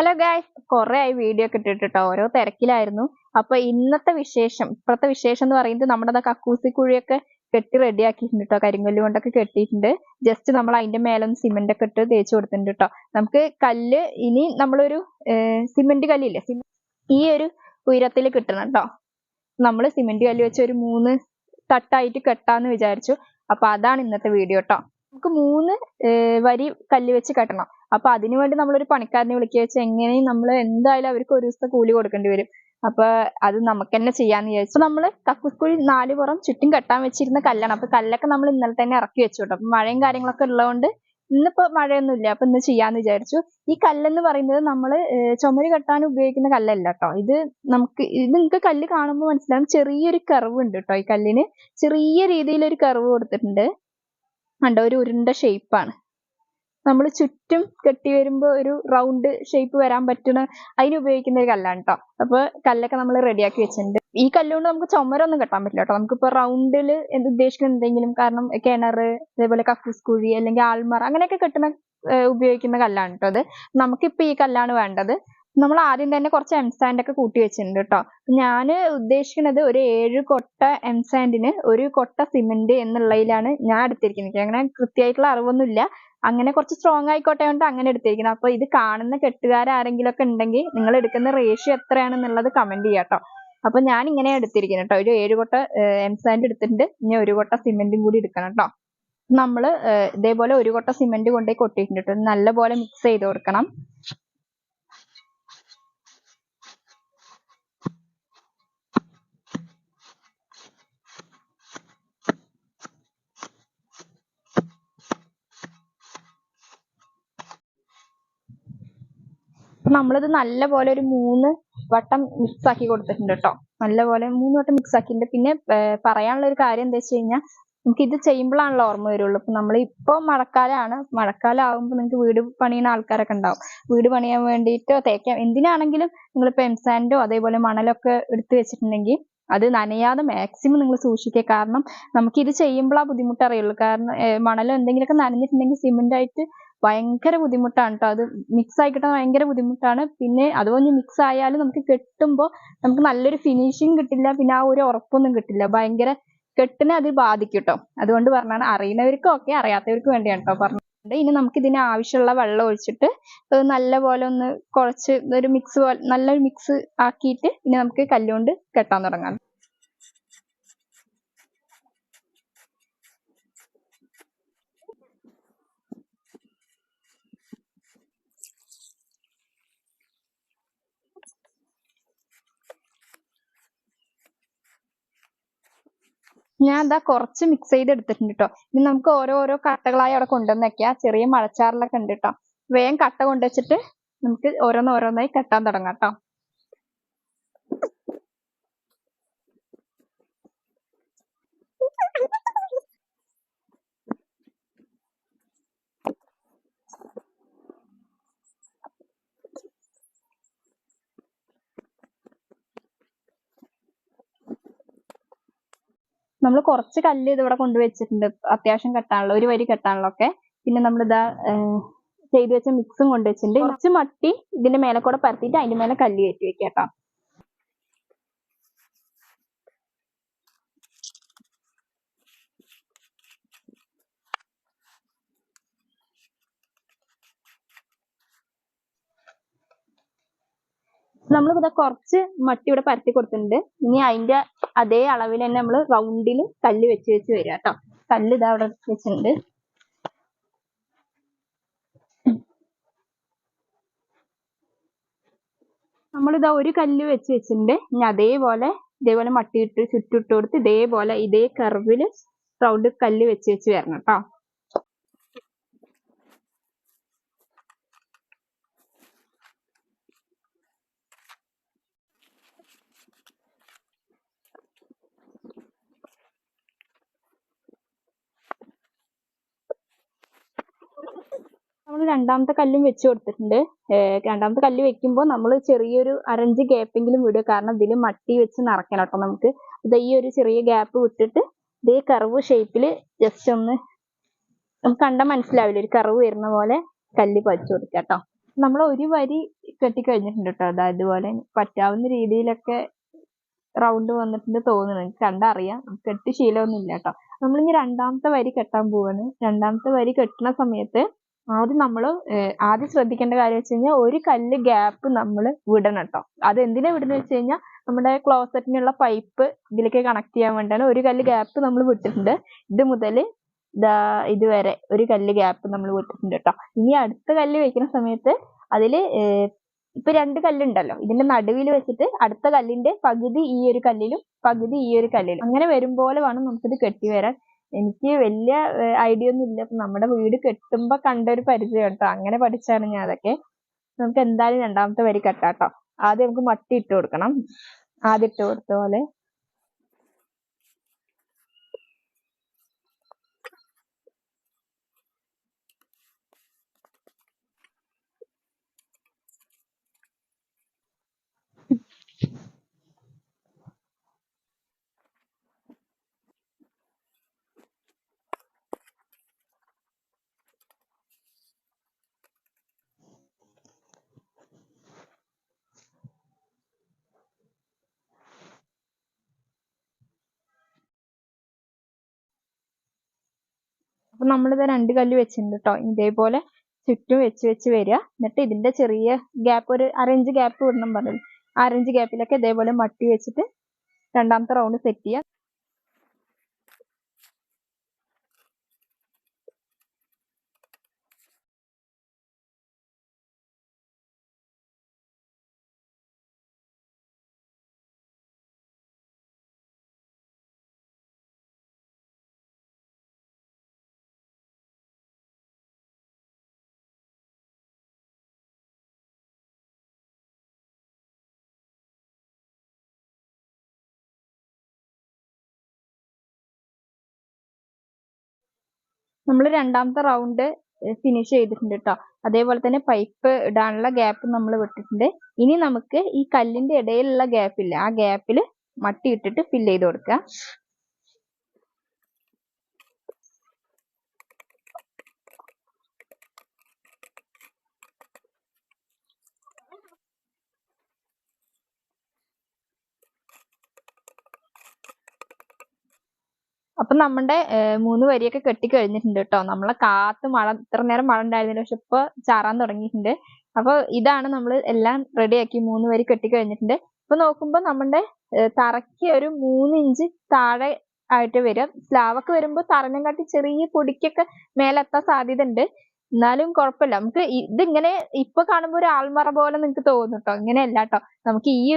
Hello guys കുറെ ആയി video ഒക്കെ ഇട്ടിട്ടോ ഓരോ തിരക്കിലായിരുന്നു. അപ്പൊ ഇന്നത്തെ വിശേഷം ഇപ്പോഴത്തെ വിശേഷം എന്ന് പറയുന്നത് നമ്മുടെ കക്കൂസി കുഴിയൊക്കെ കെട്ടി റെഡി ആക്കിയിട്ടുണ്ട് കേട്ടോ കരിങ്കല്ല് കൊണ്ടൊക്കെ കെട്ടിയിട്ടുണ്ട്. ജസ്റ്റ് നമ്മൾ അതിന്റെ മേലെ ഒന്ന് സിമെന്റ് ഒക്കെ ഇട്ട് തേച്ച് കൊടുത്തിട്ടുണ്ട് കേട്ടോ നമുക്ക് കല്ല് ഇനി നമ്മളൊരു സിമെന്റ് കല്ലില്ലേ? ഈ ഒരു ഉയരത്തിൽ കിട്ടണം കേട്ടോ നമ്മൾ സിമെന്റ് കല്ല് വെച്ച് ഒരു മൂന്ന് തട്ടായിട്ട് കെട്ടാന്ന് വിചാരിച്ചു. അപ്പൊ അതാണ് ഇന്നത്തെ വീഡിയോ കേട്ടോ നമുക്ക് മൂന്ന് വരി കല്ല് വെച്ച് കെട്ടണം. അപ്പൊ അതിനു വേണ്ടി നമ്മൾ ഒരു പണിക്കാരനെ വിളിക്കുക വെച്ച് എങ്ങനെയും നമ്മൾ എന്തായാലും അവർക്ക് ഒരു ദിവസത്തെ കൂലി കൊടുക്കേണ്ടി വരും. അപ്പൊ അത് നമുക്ക് തന്നെ ചെയ്യാന്ന് വിചാരിച്ചു. നമ്മൾ കക്കുസ്കുഴി നാല് പുറം ചുറ്റും കെട്ടാൻ വെച്ചിരുന്ന കല്ലാണ്. അപ്പൊ കല്ലൊക്കെ നമ്മൾ ഇന്നലെ തന്നെ ഇറക്കി വെച്ചു കേട്ടോ. അപ്പൊ മഴയും കാര്യങ്ങളൊക്കെ ഉള്ളതുകൊണ്ട് ഇന്നിപ്പോ മഴയൊന്നും ഇല്ല അപ്പൊ ഇന്ന് ചെയ്യാന്ന് വിചാരിച്ചു. ഈ കല്ലെന്ന് പറയുന്നത് നമ്മൾ ചുമര് കെട്ടാൻ ഉപയോഗിക്കുന്ന കല്ലല്ല കേട്ടോ. ഇത് നമുക്ക് ഇത് നിങ്ങൾക്ക് കല്ല് കാണുമ്പോൾ മനസ്സിലാവും. ചെറിയൊരു കർവ് ഉണ്ട് കേട്ടോ ഈ കല്ലിന്. ചെറിയ രീതിയിൽ ഒരു കർവ് കൊടുത്തിട്ടുണ്ട്. കണ്ടോ ഒരു ഉരുണ്ട ഷേപ്പാണ് നമ്മൾ ചുറ്റും കെട്ടി വരുമ്പോൾ ഒരു റൗണ്ട് ഷേപ്പ് വരാൻ പറ്റുന്ന അതിന് ഉപയോഗിക്കുന്ന ഒരു കല്ലാണ് കേട്ടോ അപ്പൊ കല്ലൊക്കെ നമ്മൾ റെഡിയാക്കി വെച്ചിട്ടുണ്ട്. ഈ കല്ലുകൊണ്ട് നമുക്ക് ചുമരൊന്നും കെട്ടാൻ പറ്റില്ല കേട്ടോ നമുക്കിപ്പോ റൗണ്ടിൽ എന്ത് ഉദ്ദേശിക്കുന്ന എന്തെങ്കിലും കാരണം കിണറ് അതേപോലെ കക്കൂസ് കുഴി അല്ലെങ്കിൽ ആൾമറ അങ്ങനെയൊക്കെ കെട്ടുന്ന ഉപയോഗിക്കുന്ന കല്ലാണ് കേട്ടോ അത്. നമുക്കിപ്പോ ഈ കല്ലാണ് വേണ്ടത് നമ്മൾ ആദ്യം തന്നെ കുറച്ച് എം സാൻഡ് ഒക്കെ കൂട്ടി വെച്ചിട്ടുണ്ട് കേട്ടോ. ഞാൻ ഉദ്ദേശിക്കുന്നത് ഒരു ഏഴ് കൊട്ട എം സാൻഡിന് ഒരു കൊട്ട സിമെന്റ് എന്നുള്ളതിലാണ് ഞാൻ എടുത്തിരിക്കുന്നത്. അങ്ങനെ കൃത്യമായിട്ടുള്ള അറിവൊന്നുമില്ല. അങ്ങനെ കുറച്ച് സ്ട്രോങ് ആയിക്കോട്ടെ കൊണ്ട് അങ്ങനെ എടുത്തിരിക്കുന്നത്. അപ്പൊ ഇത് കാണുന്ന കെട്ടുകാരെങ്കിലും ഒക്കെ ഉണ്ടെങ്കിൽ നിങ്ങൾ എടുക്കുന്ന റേഷ്യോ എത്രയാണെന്നുള്ളത് കമന്റ് ചെയ്യാം കേട്ടോ. അപ്പൊ ഞാൻ ഇങ്ങനെ എടുത്തിരിക്കുന്നത് കേട്ടോ. ഒരു ഏഴ് കൊട്ട എം സാൻഡ് എടുത്തിട്ടുണ്ട്. ഇനി ഒരു കൊട്ട സിമെന്റും കൂടി എടുക്കണം കേട്ടോ. നമ്മൾ ഇതേപോലെ ഒരു കൊട്ട സിമെന്റ് കൊണ്ടുപോയി കൊട്ടിയിട്ടുണ്ട് കേട്ടോ. നല്ലപോലെ മിക്സ് ചെയ്ത് കൊടുക്കണം. അപ്പൊ നമ്മളിത് നല്ലപോലെ ഒരു മൂന്ന് വട്ടം മിക്സ് ആക്കി കൊടുത്തിട്ടുണ്ട് കേട്ടോ നല്ലപോലെ മൂന്ന് വട്ടം മിക്സ് ആക്കിയിട്ടുണ്ട്. പിന്നെ പറയാനുള്ള ഒരു കാര്യം എന്താ വെച്ച് കഴിഞ്ഞാൽ നമുക്ക് ഇത് ചെയ്യുമ്പോഴാണല്ലോ ഓർമ്മ വരുള്ളൂ. ഇപ്പൊ നമ്മൾ ഇപ്പൊ മഴക്കാലമാണ് മഴക്കാലം ആകുമ്പോൾ നിങ്ങൾക്ക് വീട് പണിയുന്ന ആൾക്കാരൊക്കെ ഉണ്ടാവും. വീട് പണിയാൻ വേണ്ടിയിട്ടോ തേക്കാം എന്തിനാണെങ്കിലും നിങ്ങളിപ്പോ എംസാൻഡോ അതേപോലെ മണലൊക്കെ എടുത്തു വെച്ചിട്ടുണ്ടെങ്കിൽ അത് നനയാതെ മാക്സിമം നിങ്ങൾ സൂക്ഷിക്കുക. കാരണം നമുക്ക് ഇത് ചെയ്യുമ്പോഴാ ബുദ്ധിമുട്ട് അറിയുള്ളൂ കാരണം മണലോ എന്തെങ്കിലുമൊക്കെ നനഞ്ഞിട്ടുണ്ടെങ്കിൽ സിമെന്റ് ആയിട്ട് ഭയങ്കര ബുദ്ധിമുട്ടാണ് കേട്ടോ അത് മിക്സ് ആയി കിട്ടാൻ ഭയങ്കര ബുദ്ധിമുട്ടാണ്. പിന്നെ അതുപോലെ മിക്സ് ആയാലും നമുക്ക് കെട്ടുമ്പോൾ നമുക്ക് നല്ലൊരു ഫിനിഷിങ് കിട്ടില്ല. പിന്നെ ആ ഒരു ഉറപ്പൊന്നും കിട്ടില്ല. ഭയങ്കര കെട്ടിനെ അത് ബാധിക്കും കേട്ടോ അതുകൊണ്ട് പറഞ്ഞാണ് അറിയുന്നവർക്ക് ഓക്കെ അറിയാത്തവർക്ക് വേണ്ടിയാണ് കേട്ടോ പറഞ്ഞത്. ഇനി നമുക്ക് ഇതിന് ആവശ്യമുള്ള വെള്ളം ഒഴിച്ചിട്ട് നല്ല പോലെ ഒന്ന് കുഴച്ച് ഒരു മിക്സ് പോലെ നല്ലൊരു മിക്സ് ആക്കിയിട്ട് ഇനി നമുക്ക് കല്ലുകൊണ്ട് കെട്ടാൻ തുടങ്ങാം. ഞാൻ ദാ കുറച്ച് മിക്സ് ചെയ്ത് എടുത്തിട്ടുണ്ട് ട്ടോ ഇനി നമുക്ക് ഓരോ ഓരോ കട്ടകളായി അവിടെ കൊണ്ടുവന്ന് വെക്കാം ചെറിയ മഴച്ചാറിലൊക്കെ ഉണ്ട് ട്ടോ വേഗം കട്ട കൊണ്ടുവച്ചിട്ട് നമുക്ക് ഓരോന്ന് ഓരോന്നായി കെട്ടാൻ തുടങ്ങാം ട്ടോ. നമ്മൾ കുറച്ച് കല്ല് ഇതിവിടെ കൊണ്ടുവച്ചിട്ടുണ്ട് അത്യാവശ്യം കെട്ടാനുള്ള ഒരു വരി കെട്ടാനുള്ള ഒക്കെ പിന്നെ നമ്മളിതാ ചെയ്ത് വെച്ച മിക്സും കൊണ്ടുവച്ചിട്ടുണ്ട് കുറച്ച് മട്ടി ഇതിന്റെ മേലെ കൂടെ പരത്തിയിട്ട് അതിന്റെ മേലെ കല്ല് കയറ്റി വെക്കാം കേട്ടോ. നമ്മളിവിടെ കുറച്ച് മട്ടി ഇവിടെ പരത്തി കൊടുത്തിട്ടുണ്ട്. ഇനി അതിന്റെ അതേ അളവിൽ തന്നെ നമ്മൾ റൗണ്ടിൽ കല്ല് വെച്ച് വെച്ച് വരിക കേട്ടോ കല്ല് ഇതാ അവിടെ വെച്ചിട്ടുണ്ട്. നമ്മളിതാ ഒരു കല്ല് വെച്ച് വെച്ചിട്ടുണ്ട്. ഇനി അതേപോലെ ഇതേപോലെ മട്ടി ഇട്ട് ചുറ്റിട്ട് കൊടുത്ത് ഇതേപോലെ ഇതേ കർവിൽ റൗണ്ട് കല്ല് വെച്ച് വെച്ച് വരണം കേട്ടോ നമ്മൾ രണ്ടാമത്തെ കല്ലും വെച്ച് കൊടുത്തിട്ടുണ്ട്. രണ്ടാമത്തെ കല്ല് വെക്കുമ്പോൾ നമ്മൾ ചെറിയൊരു അരഞ്ച് ഗ്യാപ്പെങ്കിലും വിടുക കാരണം ഇതിൽ മട്ടി വെച്ച് നിറയ്ക്കണം കേട്ടോ നമുക്ക്. ഇത് ഈ ഒരു ചെറിയ ഗ്യാപ്പ് വിട്ടിട്ട് ഇതേ കർവ് ഷേപ്പിൽ ജസ്റ്റ് ഒന്ന് നമുക്ക് കണ്ടാൽ മനസ്സിലാവില്ല? ഒരു കർവ് വരുന്ന പോലെ കല്ല് പതിച്ചു കൊടുക്കുക കേട്ടോ നമ്മൾ ഒരു വരി കെട്ടി കഴിഞ്ഞിട്ടുണ്ട് കേട്ടോ അതാ ഇതുപോലെ പറ്റാവുന്ന രീതിയിലൊക്കെ റൗണ്ട് വന്നിട്ടുണ്ട് തോന്നുന്നു. കണ്ടറിയാം കെട്ടി ശീലമൊന്നും ഇല്ല കേട്ടോ നമ്മളിനി രണ്ടാമത്തെ വരി കെട്ടാൻ പോവാണ്. രണ്ടാമത്തെ വരി കെട്ടുന്ന സമയത്ത് ആദ്യം നമ്മൾ ആദ്യം ശ്രദ്ധിക്കേണ്ട കാര്യം വെച്ച് കഴിഞ്ഞാൽ ഒരു കല്ല് ഗ്യാപ്പ് നമ്മൾ വിടണം കേട്ടോ അത് എന്തിനാ വിടുന്നത് വെച്ച് കഴിഞ്ഞാൽ നമ്മുടെ ക്ലോസറ്റിനുള്ള പൈപ്പ് ഇതിലേക്ക് കണക്ട് ചെയ്യാൻ വേണ്ടിയാണ് ഒരു കല്ല് ഗ്യാപ്പ് നമ്മൾ വിട്ടിട്ടുണ്ട്. ഇത് മുതൽ ഇതാ ഇതുവരെ ഒരു കല്ല് ഗ്യാപ്പ് നമ്മൾ വിട്ടിട്ടുണ്ട് കേട്ടോ ഇനി അടുത്ത കല്ല് വെക്കുന്ന സമയത്ത് അതിൽ ഇപ്പൊ രണ്ട് കല്ലുണ്ടല്ലോ. ഇതിന്റെ നടുവിൽ വെച്ചിട്ട് അടുത്ത കല്ലിന്റെ പകുതി ഈ ഒരു കല്ലിലും പകുതി ഈ ഒരു കല്ലിലും. അങ്ങനെ വരും വരുമ്പോലെ വേണം നമുക്കിത് കെട്ടി വരാൻ എനിക്ക് വലിയ ഐഡിയ ഒന്നും ഇല്ല. നമ്മുടെ വീട് കെട്ടുമ്പോ കണ്ട ഒരു പരിചയം കേട്ടോ അങ്ങനെ പഠിച്ചാണ് ഞാൻ അതൊക്കെ. നമുക്ക് എന്തായാലും രണ്ടാമത്തെ വരി കെട്ടാട്ടോ. ആദ്യം നമുക്ക് മട്ടി ഇട്ട് കൊടുക്കണം. ആദ്യം ഇട്ട് കൊടുത്ത പോലെ അപ്പൊ നമ്മളിത് രണ്ട് കല്ല് വെച്ചിട്ടുണ്ട് കേട്ടോ ഇതേപോലെ ചുറ്റും വെച്ച് വെച്ച് വരിക. എന്നിട്ട് ഇതിന്റെ ചെറിയ ഗ്യാപ്പ് ഒരു അരഞ്ച് ഗ്യാപ്പ് വിടണം പറഞ്ഞു അരഞ്ച് ഗ്യാപ്പിലൊക്കെ ഇതേപോലെ മട്ടി വെച്ചിട്ട് രണ്ടാമത്തെ റൗണ്ട് സെറ്റ് ചെയ്യുക. നമ്മൾ രണ്ടാമത്തെ റൗണ്ട് ഫിനിഷ് ചെയ്തിട്ടുണ്ട് കേട്ടോ അതേപോലെ തന്നെ പൈപ്പ് ഇടാനുള്ള ഗ്യാപ്പ് നമ്മൾ വിട്ടിട്ടുണ്ട്. ഇനി നമുക്ക് ഈ കല്ലിന്റെ ഇടയിലുള്ള ഗ്യാപ്പ് ഇല്ല ആ ഗ്യാപ്പിൽ മട്ടി ഇട്ടിട്ട് ഫില്ല് ചെയ്ത് കൊടുക്കുക അപ്പൊ നമ്മുടെ മൂന്ന് വരിയൊക്കെ കെട്ടി കഴിഞ്ഞിട്ടുണ്ട് കേട്ടോ നമ്മളെ കാത്ത് മഴ ഇത്ര നേരം മഴ ഉണ്ടായിരുന്നില്ല പക്ഷെ ഇപ്പൊ ചാറാൻ തുടങ്ങിയിട്ടുണ്ട്. അപ്പൊ ഇതാണ് നമ്മൾ എല്ലാം റെഡിയാക്കി മൂന്ന് വരി കെട്ടി കഴിഞ്ഞിട്ടുണ്ട് ഇപ്പൊ നോക്കുമ്പോ നമ്മുടെ തറയ്ക്ക് ഒരു മൂന്ന് ഇഞ്ച് താഴെ ആയിട്ട് വരും. സ്ലാവൊക്കെ വരുമ്പോൾ കാട്ടി ചെറിയ പൊടിക്കൊക്കെ മേലെത്താൻ സാധ്യത ഉണ്ട് എന്നാലും കുഴപ്പമില്ല. നമുക്ക് ഇതിങ്ങനെ ഇപ്പൊ കാണുമ്പോൾ ഒരു ആൾമറ പോലെ നിങ്ങൾക്ക് തോന്നും കേട്ടോ ഇങ്ങനെയല്ല കേട്ടോ നമുക്ക് ഈ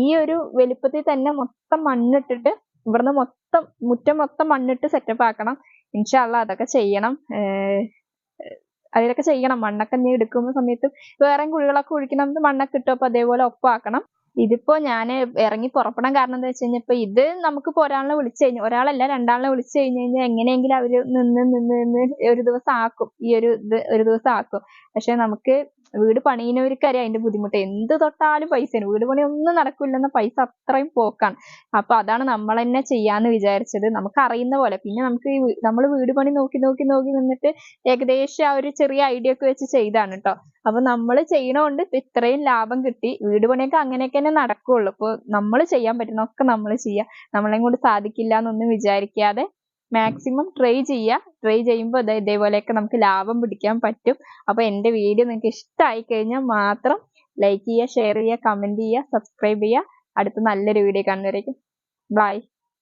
ഈ ഒരു വലിപ്പത്തിൽ തന്നെ മൊത്തം മണ്ണിട്ടിട്ട് ഇവിടുന്ന് മൊത്തം മുറ്റം മൊത്തം മണ്ണിട്ട് സെറ്റപ്പ് ആക്കണം. ഇൻഷാല്ല അതൊക്കെ ചെയ്യണം. അതിലൊക്കെ ചെയ്യണം. മണ്ണൊക്കെ നീ എടുക്കുന്ന സമയത്ത് വേറെ കുഴികളൊക്കെ കുഴിക്കണം മണ്ണൊക്കെ ഇട്ടു അപ്പൊ അതേപോലെ ഒപ്പാക്കണം. ഇതിപ്പോ ഞാൻ ഇറങ്ങി പുറപ്പെടാൻ കാരണം എന്താ വെച്ച് ഇപ്പൊ ഇത് നമുക്ക് ഇപ്പൊ ഒരാളെ വിളിച്ചു കഴിഞ്ഞാൽ ഒരാളല്ല രണ്ടാളെ വിളിച്ചു കഴിഞ്ഞു കഴിഞ്ഞാൽ എങ്ങനെയെങ്കിലും അവർ നിന്ന് നിന്ന് നിന്ന് ഒരു ദിവസം ആക്കും. ഈ ഒരു ഇത് ഒരു ദിവസം ആക്കും. പക്ഷെ നമുക്ക് വീട് പണിയുന്നവർക്കറിയാം അതിന്റെ ബുദ്ധിമുട്ട്. എന്ത് തൊട്ടാലും പൈസയാണ്. വീട് പണി ഒന്നും നടക്കില്ലെന്ന പൈസ അത്രയും പോക്കാണ്. അപ്പൊ അതാണ് നമ്മൾ തന്നെ ചെയ്യാന്ന് വിചാരിച്ചത്. നമുക്ക് അറിയുന്ന പോലെ. പിന്നെ നമുക്ക് ഈ നമ്മൾ വീട് പണി നോക്കി നോക്കി നോക്കി നിന്നിട്ട് ഏകദേശം ആ ഒരു ചെറിയ ഐഡിയ ഒക്കെ വെച്ച് ചെയ്താണ് കേട്ടോ അപ്പൊ നമ്മൾ ചെയ്യണോണ്ട് ഇത്രയും ലാഭം കിട്ടി. വീട് പണിയൊക്കെ അങ്ങനെയൊക്കെ തന്നെ നടക്കുള്ളൂ. ഇപ്പൊ നമ്മൾ ചെയ്യാൻ പറ്റുന്നൊക്കെ നമ്മൾ ചെയ്യാം. നമ്മളെ കൊണ്ട് സാധിക്കില്ല എന്നൊന്നും വിചാരിക്കാതെ മാക്സിമം ട്രൈ ചെയ്യുക. ട്രൈ ചെയ്യുമ്പോൾ ഇതേ ഇതേപോലെയൊക്കെ നമുക്ക് ലാഭം പിടിക്കാൻ പറ്റും. അപ്പോൾ എന്റെ വീഡിയോ നിങ്ങൾക്ക് ഇഷ്ടമായി കഴിഞ്ഞാൽ മാത്രം ലൈക്ക് ചെയ്യുക ഷെയർ ചെയ്യുക കമന്റ് ചെയ്യുക സബ്സ്ക്രൈബ് ചെയ്യുക. അടുത്ത നല്ലൊരു വീഡിയോ കാണുന്നവരേക്കും. ബൈ